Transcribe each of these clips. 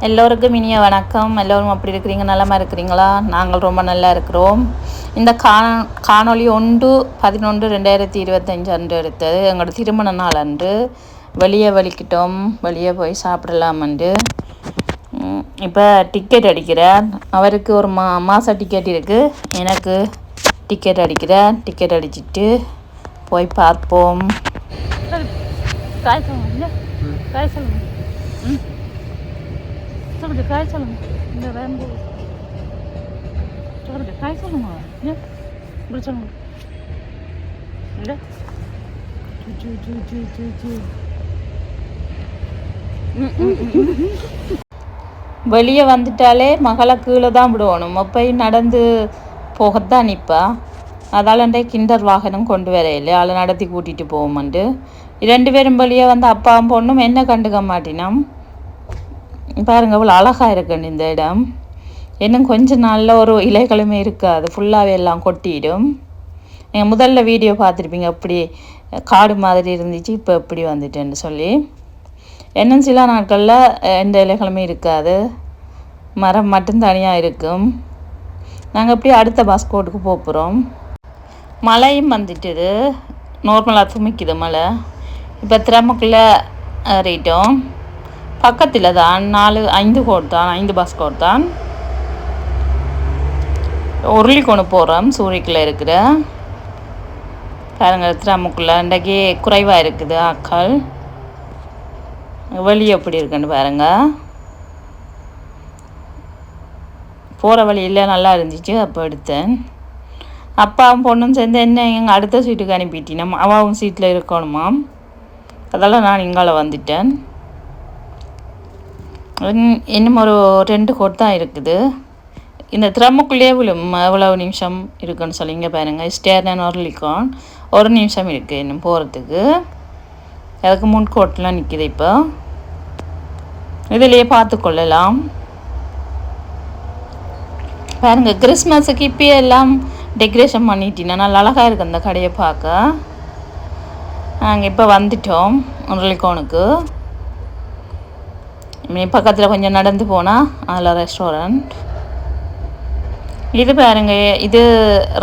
எல்லோருக்கும் இனிய வணக்கம். எல்லோரும் அப்படி இருக்கிறீங்க நலமாக இருக்கிறீங்களா? நாங்கள் ரொம்ப நல்லா இருக்கிறோம். இந்த கா காணொளி ஒன்று பதினொன்று ரெண்டாயிரத்தி இருபத்தஞ்சு அன்று எடுத்தது. எங்களோட திருமண நாள் அன்று. வெளியே வலிக்கிட்டோம். வெளியே போய் சாப்பிடலாமன்று இப்போ டிக்கெட் அடிக்கிறேன். அவருக்கு ஒரு மா மாத டிக்கெட் இருக்குது எனக்கு டிக்கெட் அடிக்கிறேன். டிக்கெட் அடிச்சிட்டு போய் பார்ப்போம். காய் சொல்லுங்க. காய் சொல்லுங்க. ம். சொல்லுங்க காய் சொல்லுங்க இந்த வேம்பு சொல்லுங்க காய் சொல்லுங்க Ne? இப்படி சொல்லுங்க இல்லை Cü cü cü cü cü. வெளியே வந்துட்டாலே மகளை கீழே தான் விடுவணும் போய் நடந்து போகத்தான் நிற்பா அதாலண்டே கிண்டர் வாகனம் கொண்டு வர இல்லையா ஆளை நடத்தி கூட்டிகிட்டு போவோம்ண்டு. ரெண்டு பேரும் வெளியே வந்து அப்பாவும் பொண்ணும் என்ன கண்டுக்க மாட்டினோம்? பாருங்க அவ்வளோ அழகாக இருக்குன்னு இந்த இடம். இன்னும் கொஞ்ச நாளில் ஒரு இலைகளுமே இருக்காது. ஃபுல்லாகவே எல்லாம் கொட்டிடும். நீங்கள் முதல்ல வீடியோ பார்த்துருப்பீங்க அப்படி காடு மாதிரி இருந்துச்சு இப்போ எப்படி வந்துட்டேன்னு சொல்லி. இன்னும் சில நாட்களில் எந்த இலைகளுமே இருக்காது. மரம் மட்டும் தனியாக இருக்கும். நாங்கள் அப்படியே அடுத்த பாஸ்கோட்டுக்கு போகிறோம் மழையும் வந்துட்டுது. நார்மலாக துமிக்குது மழை. இப்போ திறமுக்குள்ளே ஏறிட்டோம். பக்கத்தில் தான் நாலு ஐந்து கோட் தான் ஐந்து பஸ் கோட் தான் உருளி கொண்டு போகிறோம் சூரியக்குள்ளே இருக்கிற. பாருங்க திறமுக்குள்ளே இன்றைக்கி குறைவாக இருக்குது ஆக்கள். வழி எப்படி இருக்குன்னு பாருங்க. போகிற வழியில் நல்லா இருந்துச்சு அப்போ எடுத்தேன். அப்பாவும் பொண்ணும் சேர்ந்து என்ன எங்கள் அடுத்த சீட்டுக்கு அனுப்பிட்டினோம் அவாவும் சீட்டில் இருக்கணுமாம்? அதெல்லாம் நான் இங்கால வந்துட்டேன். இன்னும் ஒரு ரெண்டு கோட் தான் இருக்குது. இந்த த்ரம்முக்குள்ளேயே விழும் எவ்வளவு நிமிஷம் இருக்குன்னு சொல்லி இங்கே பாருங்கள் ஸ்டேர்னன் ஒர்லிகான் ஒரு நிமிஷம் இருக்குது இன்னும் போகிறதுக்கு அதுக்கு முன் முன்கோட்டெலாம் நிற்கிது இப்போ. இதிலேயே பார்த்து கொள்ளலாம். பாருங்க கிறிஸ்மஸுக்கு இப்பயே எல்லாம் டெக்கரேஷன் பண்ணிட்டீங்கன்னா நல்லா அழகாக இருக்குது அந்த கடையை பார்க்க. நாங்கள் இப்போ வந்துட்டோம் முரளிக்கோனுக்கு பக்கத்தில் கொஞ்சம் நடந்து போனால் அதில் ரெஸ்டாரண்ட் இது பாருங்க இது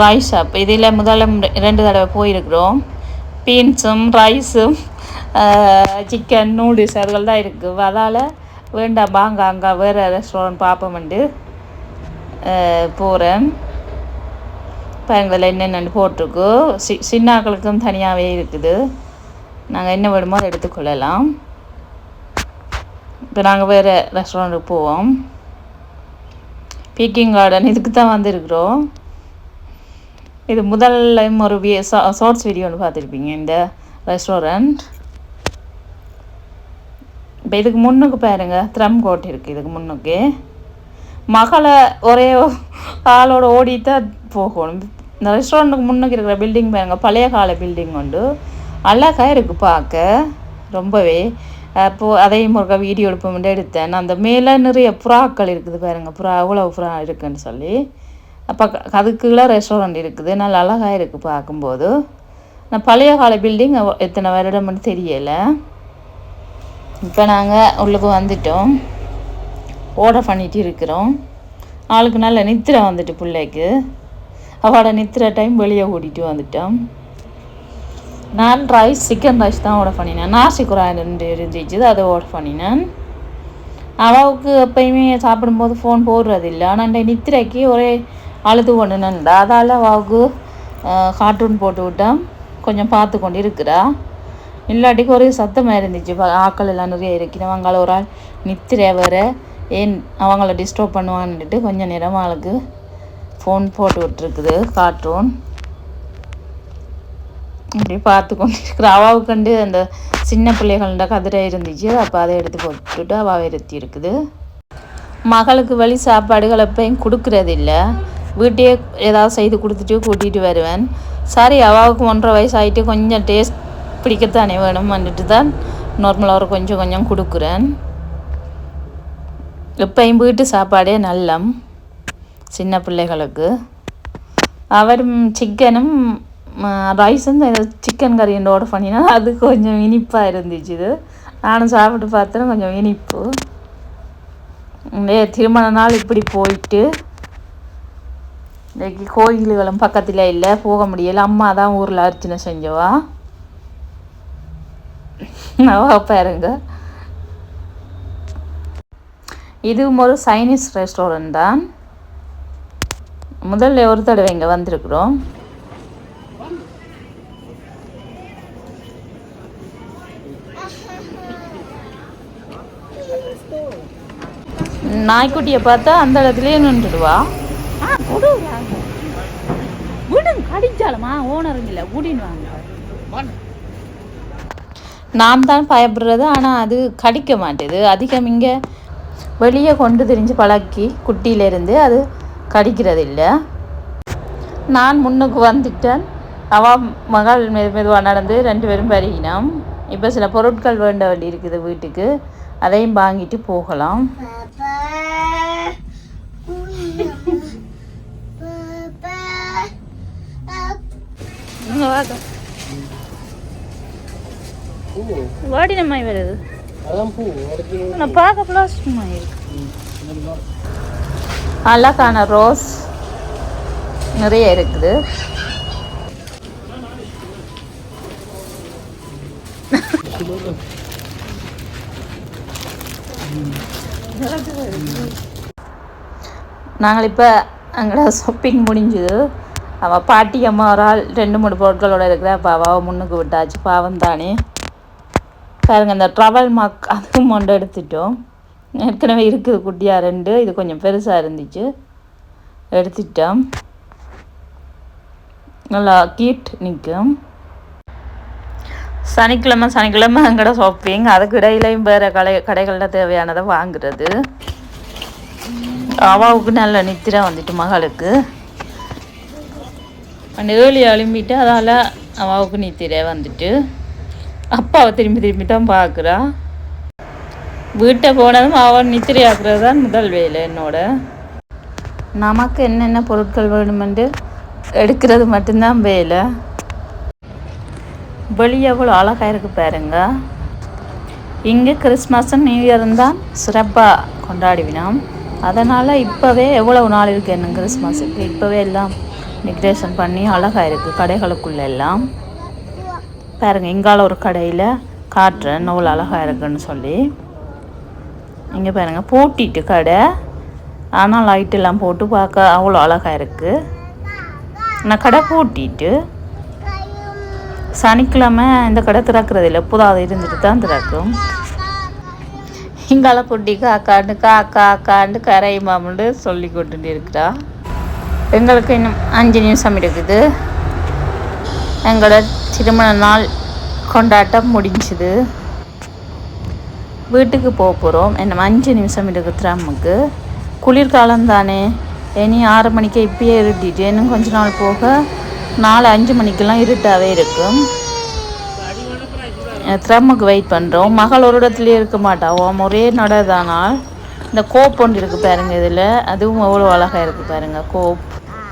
ரைஸ் ஷாப் இதில் முதல்ல ரெண்டு தடவை போயிருக்கிறோம் பீன்ஸும் ரைஸும் சிக்கன் நூடுல்ஸ் அதுகள் தான் இருக்குது அதால் வேண்டாம் வாங்க அங்கே வேறு ரெஸ்டாரண்ட் பார்ப்போம்ண்டு போகிறேன் பாருங்கள் என்னென்னு போட்டிருக்கு சி சின்னாக்களுக்கும் தனியாகவே இருக்குது நாங்கள் என்ன வேணுமோ அதை எடுத்துக்கொள்ளலாம் இப்போ நாங்கள் வேறு ரெஸ்டாரண்ட்டுக்கு போவோம். பீக்கிங் கார்டன் இதுக்கு தான் வந்திருக்கிறோம். இது முதல்ல ஒரு வி ஷார்ட்ஸ் வீடியோ ஒன்று பார்த்துருப்பீங்க இந்த ரெஸ்டாரண்ட் இப்போ இதுக்கு முன்னுக்கு பாருங்க த்ரம் கோட் இருக்குது இதுக்கு முன்னுக்கு. மகளை ஒரே ஆளோட ஓடித்தான் போகணும். இந்த ரெஸ்டாரண்ட்டுக்கு முன்னுக்கு இருக்கிற பில்டிங் பாருங்க பழைய கால பில்டிங் உண்டு. அழகாக இருக்குது பார்க்க ரொம்பவே. அப்போது அதையும் ஒருக்கா வீடியோ எடுப்போம் எடுத்தேன். அந்த மேலே நிறைய புறாக்கள் இருக்குது பாருங்க. புறா அவ்வளோ புறா இருக்குன்னு சொல்லி. அப்போ அதுக்குள்ளே ரெஸ்டாரண்ட் இருக்குது. நல்லா அழகாக இருக்குது பார்க்கும்போது. நான் பழைய கால பில்டிங் எத்தனை வருடம்னு தெரியலை. இப்போ நாங்கள் உள்ளுக்கு வந்துட்டோம். ஆர்டர் பண்ணிட்டு இருக்கிறோம். ஆளுக்கு நல்ல நித்திரை வந்துட்டு பிள்ளைக்கு. அவளோட நித்திரை டைம் வெளியே கூட்டிகிட்டு வந்துட்டோம். நான் ரைஸ் சிக்கன் ரைஸ் தான் ஓட பண்ணினேன். நாசி குரான் ரெண்டு இருந்துச்சு அதை ஆர்டர் பண்ணினேன். அவளுக்கு எப்பயுமே சாப்பிடும்போது ஃபோன் போடுறதில்ல. ஆனால் இந்த நித்திரைக்கு ஒரே அழுது கொண்டு நின்றா அதால் அவளுக்கு கார்ட்டூன் போட்டு விட்டேன். கொஞ்சம் பார்த்து கொண்டு இருக்கிறா இல்லாட்டிக்கு ஒரே சத்தமாக இருந்துச்சு. ஆக்கள் எல்லாம் நிறைய இருக்கிறேன் அவங்கள ஒரு ஆள் நித்திரை வர ஏன் அவங்கள டிஸ்டர்ப் பண்ணுவான்னுட்டு கொஞ்சம் நேரம் அவளுக்கு ஃபோன் போட்டு விட்டுருக்குது கார்ட்டூன் இப்படி பார்த்து கொண்டு இருக்கிற அவாவுக்கு கண்டு அந்த சின்ன பிள்ளைகளோட கதிரை இருந்துச்சு. அப்போ அதை எடுத்து போட்டுட்டு அவாவை இருத்தி இருக்குது. மகளுக்கு வழி சாப்பாடுகள் எப்பயும் கொடுக்கறதில்ல. வீட்டையே ஏதாவது செய்து கொடுத்துட்டு கூட்டிகிட்டு வருவேன். சாரி அவாவுக்கு ஒன்றரை வயசு ஆகிட்டு கொஞ்சம் டேஸ்ட் பிடிக்கத்தானே வேணும் வந்துட்டு தான் நார்மலாக ஒரு கொஞ்சம் கொஞ்சம் கொடுக்குறேன். எப்பயும் வீட்டு சாப்பாடே நல்லம் சின்ன பிள்ளைகளுக்கு. அவர் சிக்கனும் ரைஸும் சிக்கன் கறி ஆர்டர் பண்ணினா அது கொஞ்சம் இனிப்பாக இருந்துச்சு இது நானும் சாப்பிட்டு பார்த்தேன் கொஞ்சம் இனிப்பு இந்த திருமண நாள் இப்படி போயிட்டு இன்றைக்கு கோயில்களும் பக்கத்தில் இல்லை போக முடியல அம்மா தான் ஊரில் அர்ச்சனை செஞ்சவா அவ பாருங்க இதுவும் ஒரு சைனீஸ் ரெஸ்டாரண்ட் தான் முதல்ல ஒரு தடவை இங்கே வந்திருக்கிறோம் நாய்க்குட்டியை பார்த்தா அந்த இடத்துலயே நின்றுடுவா. ஆ கொடு. விடுங்க கடிச்சாலுமா ஓனருங்க இல்லை கூட்டின்னு வாங்க. நாம் தான் பயப்படுறது ஆனால் அது கடிக்க மாட்டேது. அதிகம் இங்கே வெளியே கொண்டு திரிஞ்சு பழக்கி குட்டியிலேருந்து அது கடிக்கிறது இல்லை நான் முன்னுக்கு வந்துட்டேன். அவ மகள் மெது மெதுவாக நடந்து ரெண்டு பேரும் பருகினோம் இப்போ சில பொருட்கள் வேண்ட வேண்டி இருக்குது வீட்டுக்கு. அதையும் வாங்கிட்டு போகலாம். இங்க வாங்க. வாடின மாதிரி வருது நான் பார்க்க பிளாஸ்டிக் மாதிரி இருக்கு. அழகான ரோஸ் நிறைய இருக்குது. நாங்கள் இப்போ அங்கே ஷாப்பிங் முடிஞ்சுது. அவள் பாட்டி அம்மா ஒரு ஆள் ரெண்டு மூணு பொருட்களோட இருக்கிறா பாவாவை முன்னுக்கு விட்டாச்சு. பாவம் தானே. பாருங்க இந்த ட்ரவல் மார்க் அதுவும் மொண்டை எடுத்துட்டோம். ஏற்கனவே இருக்குது குட்டியாக ரெண்டு. இது கொஞ்சம் பெருசாக இருந்துச்சு. எடுத்துட்டோம். நல்லா கீட் நிற்கும் சனிக்கிழமை சனிக்கிழமை எங்கட ஷாப்பிங் அதுக்கு இடையிலையும் வேறு கடை கடைகளில் தேவையானதை வாங்குறது. அவாவுக்கு நல்ல நித்திரை வந்துட்டு மகளுக்கு. அண்ட் ஏழி எழும்பிட்டு அதால் அவாவுக்கு நித்திரே வந்துட்டு. அப்பாவை திரும்பி திரும்பி தான் பார்க்குறா வீட்டை போனதும் அவன் நித்திரையாக்குறது தான் முதல் வேலை என்னோட. நமக்கு என்னென்ன பொருட்கள் வேணுமென்று எடுக்கிறது மட்டும்தான் வேலை. வெளியே எவ்வளோ அழகாக இருக்கு பாருங்க. இங்கே கிறிஸ்மஸும் நியூ இயரும் தான் சிறப்பாக கொண்டாடுவினோம். அதனால் இப்போவே எவ்வளவு நாள் இருக்குது என்ன கிறிஸ்மஸுக்கு இப்போவே எல்லாம் டெக்கரேஷன் பண்ணி அழகாக இருக்குது கடைகளுக்குள்ள எல்லாம் பாருங்கள் இங்கால ஒரு கடையில் காட்டுறேன் நூல் அழகாக இருக்குன்னு சொல்லி. இங்கே பாருங்கள் பூட்டிட்டு கடை. ஆனால் லைட் எல்லாம் போட்டு பார்க்க அவ்வளோ அழகாக இருக்குது நான் கடை பூட்டிட்டு சனிக்கிழமை இந்த கடை திறக்கிறது இல்லை. புதாவது இருந்துட்டு தான் திறக்கும். இங்கால குட்டி காக்காண்டு காக்கா அக்காண்டு கரை மாமண்டு சொல்லி கொண்டு இருக்கிறா. எங்களுக்கு இன்னும் அஞ்சு நிமிஷம் இருக்குது. எங்களோட திருமண நாள் கொண்டாட்டம் முடிஞ்சுது. வீட்டுக்கு போக போகிறோம் இன்னும் அஞ்சு நிமிஷம் இருக்குது நமக்கு குளிர்காலம் தானே. இனி ஆறு மணிக்கு இப்பயே இருட்டிட்டு இன்னும் கொஞ்ச நாள் போக நாலு அஞ்சு மணிக்கெல்லாம் இருட்டாகவே இருக்கும். த்ரம்முக்கு வெயிட் பண்ணுறோம் மகள் ஒரு இடத்துலயே இருக்க மாட்டாவோம் ஒரே ஒரே நடதானால். இந்த கோப் ஒன்று இருக்குது பாருங்கள் இதில். அதுவும் அவ்வளோ அழகாக இருக்குது பாருங்கள் கோப்.